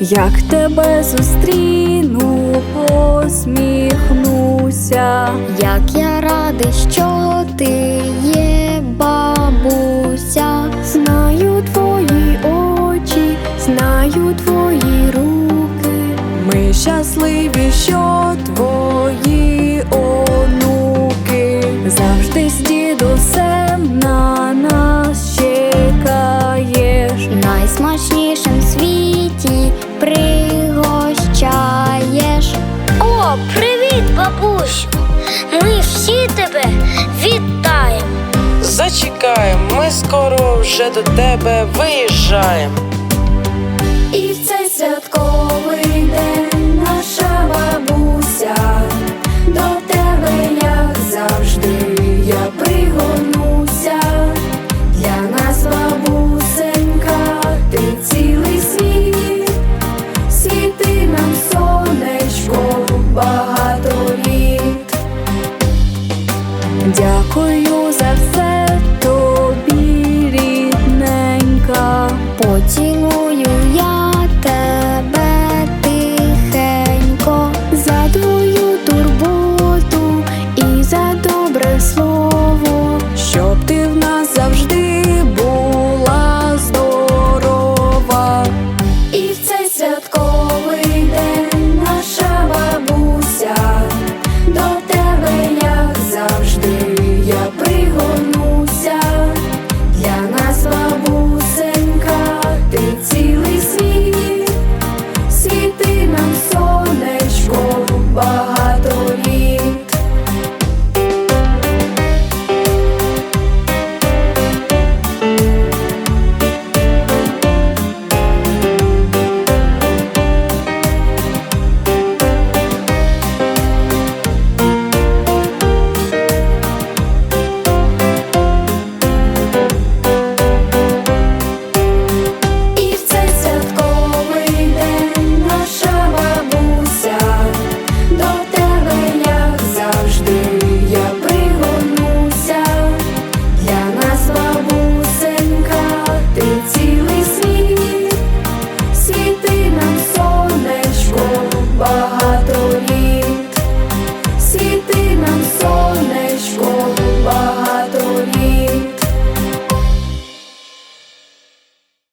як тебе зустріну, посміхнуся. Як я радий, що ти є бабуся. Знаю твої очі, знаю твої руки. Ми щасливі, що твої онуки бабусю! Ми всі тебе вітаємо. Зачекай, ми скоро вже до тебе виїжджаємо. І в цей святковий день